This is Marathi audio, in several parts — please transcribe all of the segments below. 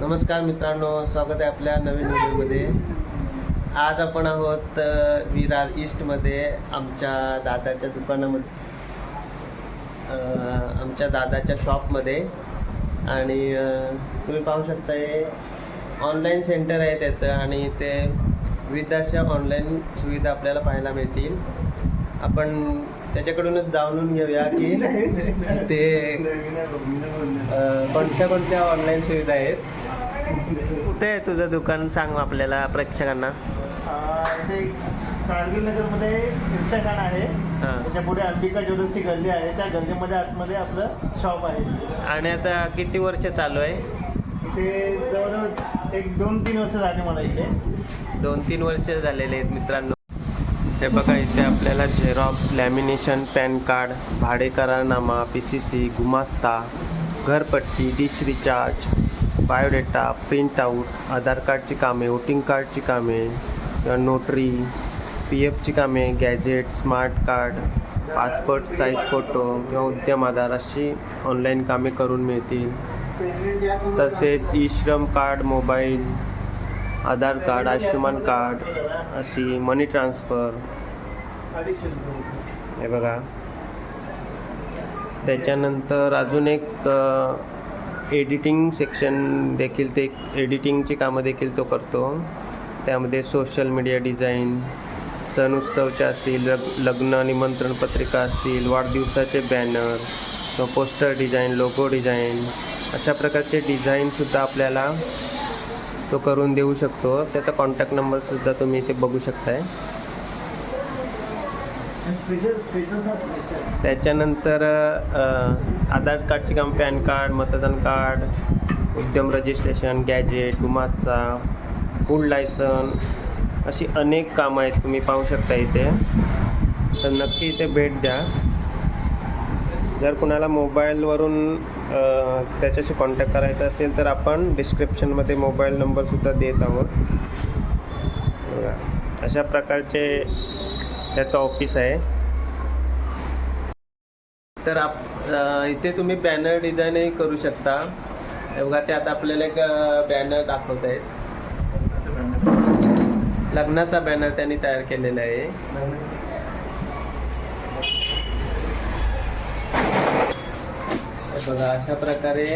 नमस्कार मित्रांनो स्वागत आहे आपल्या नवीन व्हिडिओमध्ये. आज आपण आहोत विरार ईस्टमध्ये आमच्या दादाच्या दुकानामध्ये. आमच्या दादाच्या शॉपमध्ये आणि तुम्ही पाहू शकता हे ऑनलाईन सेंटर आहे त्याचं आणि ते विविध अशा ऑनलाईन सुविधा आपल्याला पाहायला मिळतील. आपण त्याच्याकडूनच जाणून घेऊया की ते कोणत्या कोणत्या ऑनलाईन सुविधा आहेत. कुठे आहे तुझं दुकान? सांग आपल्याला प्रेक्षकांना. कारगिल नगरमध्ये इन्स्टाग्राम आहे. हां. त्याच्या पुढे अंबिका ज्वेलर्सची गल्ली आहे. त्या गल्लीमध्ये आतमध्ये आपलं शॉप आहे. आणि आता किती वर्ष चालू आहे? इथे जवळजवळ एक दोन तीन वर्ष झाली मला इथे. दोन तीन वर्ष झालेले आहेत मित्रांनो. हे बघा इथे आपल्याला झेरॉक्स लॅमिनेशन पॅन कार्ड भाडे करारनामा पी सी सी गुमास्ता घरपट्टी dish recharge biodata print out Aadhaar कार्डची कामे वोटिंग कार्डची कामे किंवा नोटरी पी एफची कामे gazette smart card passport size photo किंवा उद्यम आधार अशी ऑनलाईन कामे करून मिळतील. तसेच E Shram card mobile Aadhaar card Ayushman card अशी मनी ट्रान्सफर. हे बघा. त्याच्यानंतर अजून एक एडिटिंग सेक्शन देखील ते एडिटिंगची कामं देखील तो करतो. त्यामध्ये सोशल मीडिया डिझाईन सण उत्सवचे असतील लग लग्न निमंत्रण पत्रिका असतील वाढदिवसाचे बॅनर किंवा पोस्टर डिझाईन लोगो डिझाईन अशा प्रकारचे डिझाईनसुद्धा आपल्याला तो करून देऊ शकतो. त्याचा कॉन्टॅक्ट नंबरसुद्धा तुम्ही इथे बघू शकताय. त्याच्यानंतर आधार कार्डची काम पॅन कार्ड मतदान कार्ड उद्यम रजिस्ट्रेशन गॅजेट गुमाचा फूड लायसन अशी अनेक कामं आहेत तुम्ही पाहू शकता इथे. तर नक्की इथे भेट द्या. जर कुणाला मोबाईलवरून त्याच्याशी कॉन्टॅक्ट करायचा असेल तर आपण डिस्क्रिप्शनमध्ये मोबाईल नंबरसुद्धा देत आहोत. अशा प्रकारचे त्याचं ऑफिस आहे. तर आप इथे तुम्ही बॅनर डिझाईनही करू शकता. बघा त्यात आपल्याला एक बॅनर दाखवत आहेत. लग्नाचा बॅनर त्यांनी तयार केलेला आहे. बघा अशा प्रकारे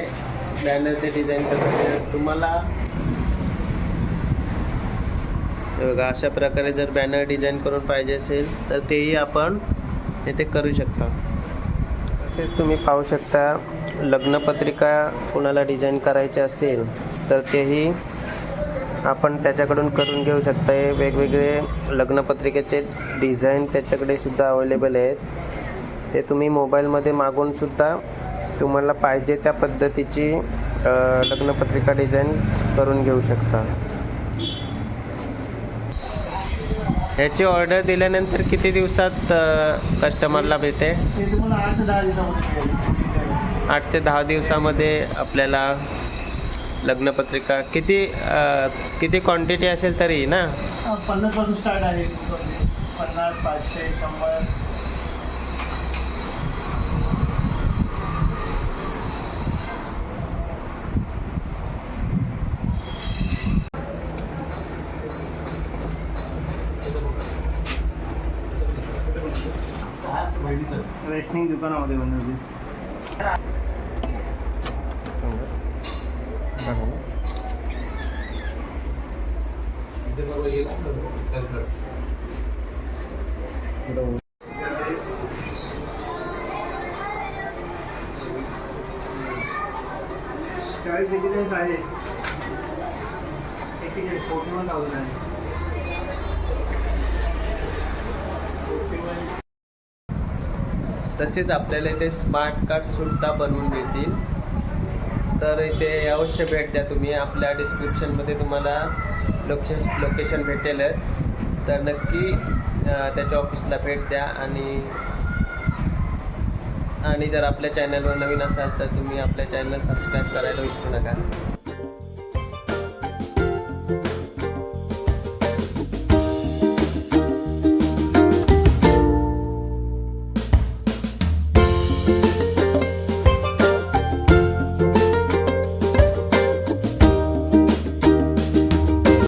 बॅनरचे डिझाईन करतात. तुम्हाला हे बघा अशा प्रकारे जर बॅनर डिझाईन करून पाहिजे असेल तर तेही आपण येथे करू शकता. तसेच तुम्ही पाहू शकता लग्नपत्रिका कुणाला डिझाईन करायची असेल तर तेही आपण त्याच्याकडून करून घेऊ शकता. हे वेगवेगळे लग्नपत्रिकेचे डिझाईन त्याच्याकडे सुद्धा अवेलेबल आहेत. ते तुम्ही मोबाईलमध्ये मागून सुद्धा तुम्हाला पाहिजे त्या पद्धतीची लग्नपत्रिका डिझाईन करून घेऊ शकता. ह्याची ऑर्डर दिल्यानंतर किती दिवसात कस्टमरला भेटे ते तुम्हाला आठ ते दहा दिवसामध्ये मिळेल. आठ ते दहा दिवसामध्ये आपल्याला लग्नपत्रिका किती अ, किती क्वांटिटी असेल तरी ना? पन्नासपासून स्टार्ट आहे. पन्नास पाचशे शंभर. रेशनिंग दुकानामध्ये बनवली चाळीस एकेचाळीस आहे एकेचाळीस फोर्टी वन थाउजंड आहे तसेच आपल्याला इथे स्मार्ट कार्डसुद्धा बनवून मिळतील. तर इथे अवश्य भेट द्या तुम्ही. आपल्या डिस्क्रिप्शनमध्ये तुम्हाला लोकेशन लोकेशन भेटेलच. तर नक्की त्याच्या ऑफिसला भेट द्या आणि आणि जर आपल्या चॅनलवर नवीन असाल तर तुम्ही आपल्या चॅनल सबस्क्राईब करायला विसरू नका.